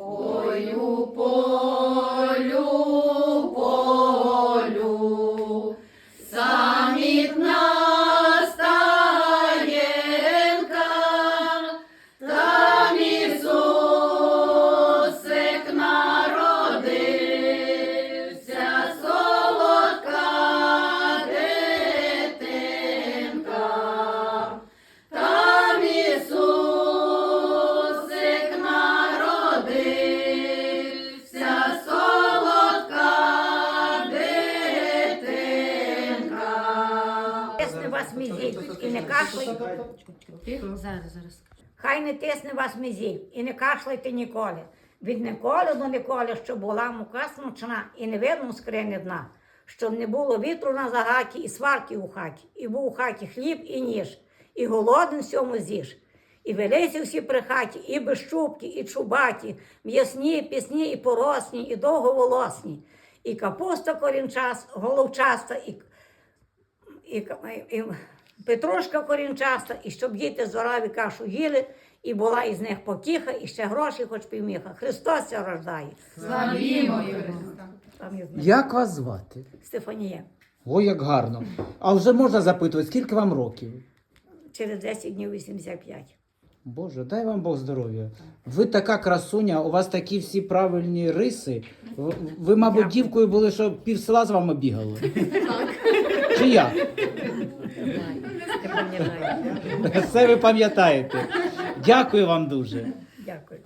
Ой, у полю, вас мізіль і не кашляйте. Зараз, зараз. Хай не тисне вас мізіль і не кашляйте ніколи. Від ніколи до ніколи, щоб була мука смачна і не видно скрині дна, щоб не було вітру на загаті і сварки у хаті, і був у хаті хліб і ніж, і голоден сьому з'їж. І велиці всі при хаті, і безчубкі, і чубаті, м'ясні, пісні, і поросні, і довговолосні, і капуста корінчаста, головчаста, і і, і петрушка корінчаста, і щоб діти зораві кашу їли, і була із них потіха, і ще гроші, хоч півміха. Христос ся рождає. Славімо. Як вас звати? Стефанія. О, як гарно. А вже можна запитувати, скільки вам років? Через 10 днів 85. Боже, дай вам Бог здоров'я. Ви така красуня, у вас такі всі правильні риси. Ви, ви, мабуть, Дякую. дівкою були, що пів села з вами бігало. Чи як? Все ви пам'ятаєте. Дякую вам дуже. Дякую.